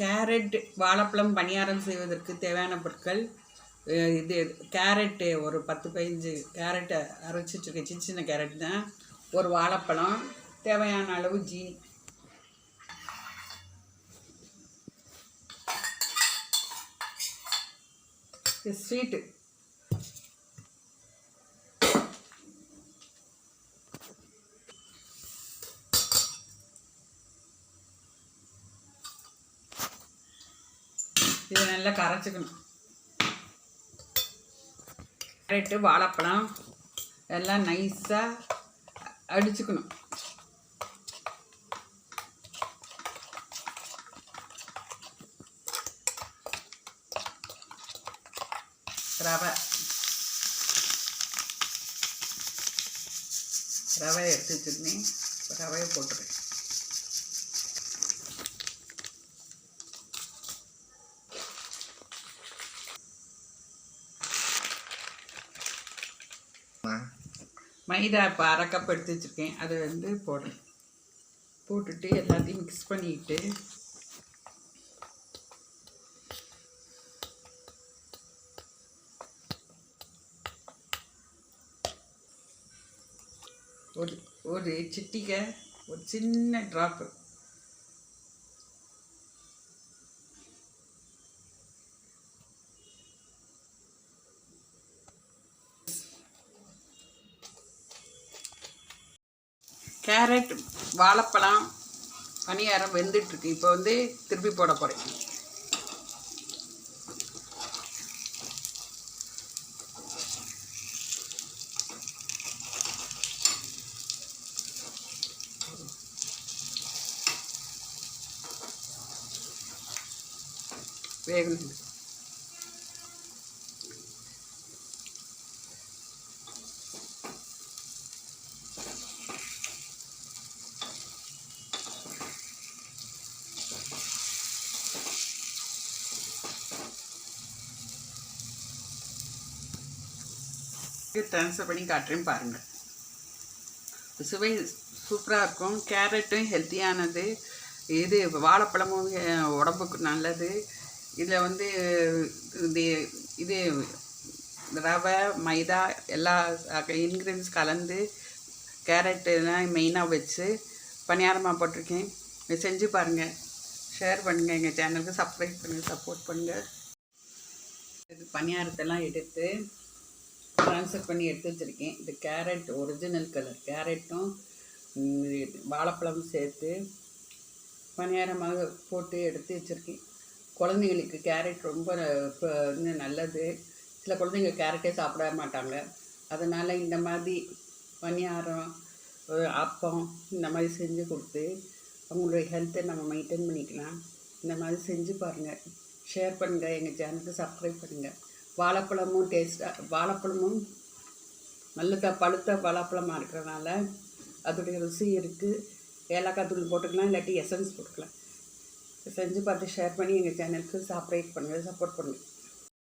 Carrot வாழைப்பழம் பணியாரம் செய்வதற்கு தேவையான பொருட்கள் இது கேரட்டு ஒரு பத்து பதினஞ்சு கேரட்டை அரைச்சி சின்ன சின்ன கேரட் தான். ஒரு வாழைப்பழம் தேவையான அளவு ஜீனி ஸ்வீட்டு. இதை நல்லா கரைச்சிக்கணும். கேரட்டு வாழைப்பழம் எல்லாம் நைஸாக அடிச்சுக்கணும். ரவை. ரவை எடுத்து வச்சுருந்தேன். ரவையை போட்டுருக்கேன் மைதா இப்போ அரை கப் எடுத்து வச்சுருக்கேன். அதை வந்து போடுறேன் போட்டுட்டு எல்லாத்தையும் மிக்ஸ் பண்ணிட்டு. ஒரு ஒரு சிட்டிகை ஒரு சின்ன ட்ராப்பு கேரட் வாழைப்பழம் பனியாரம் வெந்துட்டுருக்கு. இப்போ வந்து திருப்பி போட போகிறேன் வேகணும். ட்ரான்ஸ்ஃபர் பண்ணி காட்டுறேன் பாருங்கள் சுவை சூப்பராக இருக்கும். கேரட்டும் ஹெல்த்தியானது இது வாழைப்பழமும் உடம்புக்கு நல்லது. இதில் வந்து இது இது ரவை மைதா எல்லா இன்க்ரீடியன்ஸ் கலந்து கேரட்டெல்லாம் மெயினாக வச்சு பணியாரமாக போட்டிருக்கேன். செஞ்சு பாருங்கள் ஷேர் பண்ணுங்கள் எங்கள் சேனலுக்கு சப்ஸ்கிரைப் பண்ணுங்கள் சப்போர்ட் பண்ணுங்கள் இது பணியாரத்தெல்லாம் எடுத்து ட்ரான்ஸ்ஃபர் பண்ணி எடுத்து வச்சுருக்கேன். இது கேரட் ஒரிஜினல் கலர் கேரட்டும் வாழைப்பழமும் சேர்த்து பணியாரமாக போட்டு எடுத்து வச்சுருக்கேன். குழந்தைங்களுக்கு கேரட் ரொம்ப இப்போ நல்லது. சில குழந்தைங்க கேரட்டே சாப்பிட மாட்டாங்க. அதனால் இந்த மாதிரி பணியாரம் அப்பம் இந்த மாதிரி செஞ்சு கொடுத்து அவங்களுடைய ஹெல்த்தை நம்ம மெயின்டைன் பண்ணிக்கலாம். இந்த மாதிரி செஞ்சு பாருங்கள் ஷேர் பண்ணுங்கள் எங்கள் சேனலுக்கு சப்ஸ்கிரைப் பண்ணுங்கள் வாழைப்பழமும் டேஸ்ட்டாக வாழைப்பழமும் நல்ல பழுத்த வாழைப்பழமாக இருக்கிறனால அதோடைய ருசி இருக்குது ஏலக்காய் தூள் போட்டுக்கலாம் இல்லாட்டி எசன்ஸ் போட்டுக்கலாம். செஞ்சு பார்த்து ஷேர் பண்ணி எங்கள் சேனலுக்கு சப்ஸ்கிரைப் பண்ணுங்கள் சப்போர்ட் பண்ணுங்கள்